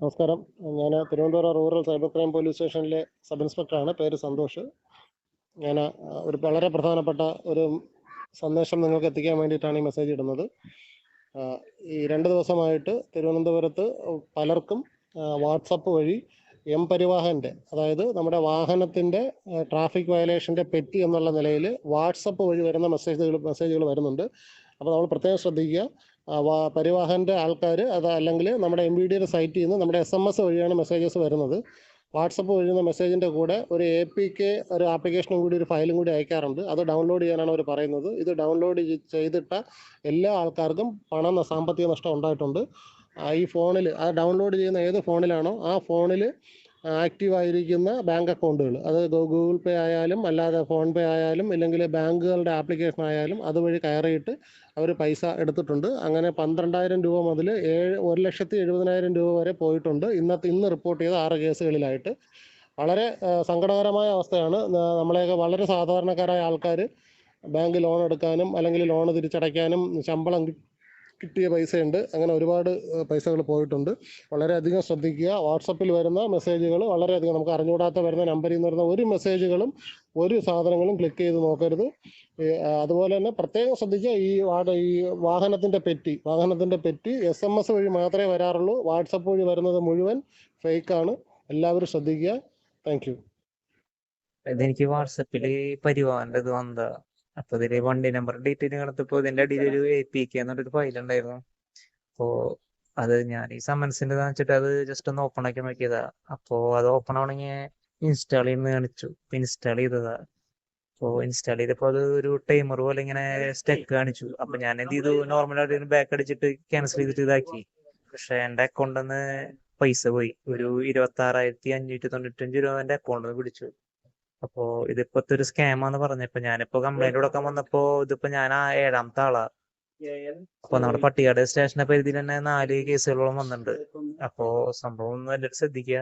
നമസ്കാരം. ഞാൻ Thiruvananthapuram rural cyber crime police സ്റ്റേഷനിലെ സബ് ഇൻസ്പെക്ടറാണ്. പേര് സന്തോഷ്. ഞാൻ ഒരു വളരെ പ്രധാനപ്പെട്ട ഒരു സന്ദേശം നിങ്ങൾക്ക് എത്തിക്കാൻ വേണ്ടിയിട്ടാണ് ഈ മെസ്സേജ് ഇടുന്നത്. ഈ രണ്ട് ദിവസമായിട്ട് തിരുവനന്തപുരത്ത് പലർക്കും വാട്സപ്പ് വഴി എം പരിവാഹന്റെ അതായത് നമ്മുടെ വാഹനത്തിന്റെ ട്രാഫിക് വയലേഷന്റെ പെറ്റി എന്നുള്ള നിലയിൽ വാട്സപ്പ് വഴി വരുന്ന മെസ്സേജുകൾ മെസ്സേജുകൾ വരുന്നുണ്ട്. അപ്പോൾ നമ്മൾ പ്രത്യേകം ശ്രദ്ധിക്കുക. പരിവാഹന്റെ ആൾക്കാർ അത് അല്ലെങ്കിൽ നമ്മുടെ എം വി ഡിയുടെ സൈറ്റിൽ നിന്ന് നമ്മുടെ എസ് എം എസ് വഴിയാണ് മെസ്സേജസ് വരുന്നത്. വാട്സപ്പ് വഴിയുന്ന മെസ്സേജിന്റെ കൂടെ ഒരു എ പി കെ ഒരു ആപ്ലിക്കേഷനും കൂടി ഒരു ഫയലും കൂടി അയക്കാറുണ്ട്. അത് ഡൗൺലോഡ് ചെയ്യാനാണ് അവർ പറയുന്നത്. ഇത് ഡൗൺലോഡ് ചെയ്തിട്ട എല്ലാ ആൾക്കാർക്കും പണം സാമ്പത്തിക നഷ്ടം ഉണ്ടായിട്ടുണ്ട്. ഈ ഫോണിൽ ആ ഡൗൺലോഡ് ചെയ്യുന്ന ഏത് ഫോണിലാണോ ആ ഫോണിൽ ആക്റ്റീവ് ആയിരിക്കുന്ന ബാങ്ക് അക്കൗണ്ടുകൾ. അത് ഗൂഗിൾ പേ ആയാലും അല്ലാതെ ഫോൺ പേ ആയാലും ഇല്ലെങ്കിൽ ബാങ്കുകളുടെ ആപ്ലിക്കേഷൻ ആയാലും അതുവഴി കയറിയിട്ട് അവർ പൈസ എടുത്തിട്ടുണ്ട്. അങ്ങനെ പന്ത്രണ്ടായിരം രൂപ മുതൽ ഏഴ് ഒരു ലക്ഷത്തി എഴുപതിനായിരം രൂപ വരെ പോയിട്ടുണ്ട്. ഇന്നത്തെ ഇന്ന് റിപ്പോർട്ട് ചെയ്ത ആറ് കേസുകളിലായിട്ട്. വളരെ സങ്കടകരമായ അവസ്ഥയാണ്. നമ്മളെയൊക്കെ വളരെ സാധാരണക്കാരായ ആൾക്കാർ ബാങ്ക് ലോൺ എടുക്കാനും അല്ലെങ്കിൽ ലോൺ തിരിച്ചടയ്ക്കാനും ശമ്പളം കിട്ടിയ പൈസയുണ്ട്. അങ്ങനെ ഒരുപാട് പൈസകൾ പോയിട്ടുണ്ട്. വളരെയധികം ശ്രദ്ധിക്കുക. വാട്സപ്പിൽ വരുന്ന മെസ്സേജുകൾ വളരെയധികം നമുക്ക് അറിഞ്ഞുകൂടാത്ത വരുന്ന നമ്പറിൽ നിന്ന് വരുന്ന ഒരു മെസ്സേജുകളും ഒരു സാധനങ്ങളും ക്ലിക്ക് ചെയ്ത് നോക്കരുത്. അതുപോലെ തന്നെ പ്രത്യേകം ശ്രദ്ധിക്കുക ഈ ഈ വാഹനത്തിന്റെ പെറ്റി വാഹനത്തിന്റെ പെറ്റി എസ് എം എസ് വഴി മാത്രമേ വരാറുള്ളൂ. വാട്സപ്പ് വഴി വരുന്നത് മുഴുവൻ ഫേക്കാണ്. എല്ലാവരും ശ്രദ്ധിക്കുക. Thank you. ഇതെനിക്ക് വാട്സപ്പിൽ പരിവാഹന്റെ ഇത് വന്നതാ. അപ്പൊ ഇതിൽ വണ്ടി നമ്പർ ഡീറ്റെയിൽ കണ്ടപ്പോ ഇതിന്റെ അടിയിൽ ഒരു എ പി കെ എന്നൊരു ഫയൽ ഉണ്ടായിരുന്നു. അപ്പോ അത് ഞാൻ ഈ സമൻസിന്റെ വെച്ചിട്ട് അത് ജസ്റ്റ് ഒന്ന് ഓപ്പൺ ആക്കി നോക്കിയതാ. അപ്പോ അത് ഓപ്പൺ ആവണെങ്കിൽ ഇൻസ്റ്റാൾ ചെയ്യുന്ന കാണിച്ചു. ഇൻസ്റ്റാൾ ചെയ്തതാ. അപ്പോ ഇൻസ്റ്റാൾ ചെയ്തപ്പോ അത് ഒരു ടൈമർ പോലെ ഇങ്ങനെ സ്റ്റെക്ക് കാണിച്ചു. അപ്പൊ ഞാൻ എന്ത് ചെയ്തു? നോർമൽ ആയിട്ട് ബാക്ക് അടിച്ചിട്ട് ക്യാൻസൽ ചെയ്തിട്ട് ഇതാക്കി. പക്ഷെ എന്റെ അക്കൗണ്ടിൽ നിന്ന് പൈസ പോയി. ഒരു ഇരുപത്തി ആറായിരത്തി അഞ്ഞൂറ്റി തൊണ്ണൂറ്റഞ്ച് രൂപ എന്റെ അക്കൗണ്ടിൽ നിന്ന് പിടിച്ചു. അപ്പോ ഇതിപ്പോ ഒരു സ്കാമാന്ന് പറഞ്ഞപ്പോ ഞാനിപ്പോ കംപ്ലൈന്റ് കൊടുക്കാൻ വന്നപ്പോ ഇതിപ്പോ ഞാൻ ആ ഏഴാമത്തെ ആളാ. അപ്പൊ നമ്മുടെ പട്ടികാട് സ്റ്റേഷന്റെ പരിധിയിൽ തന്നെ നാല് കേസുകളോളം വന്നിട്ടുണ്ട്. അപ്പോ സംഭവം ഒന്ന് എല്ലാവരും ശ്രദ്ധിക്കുക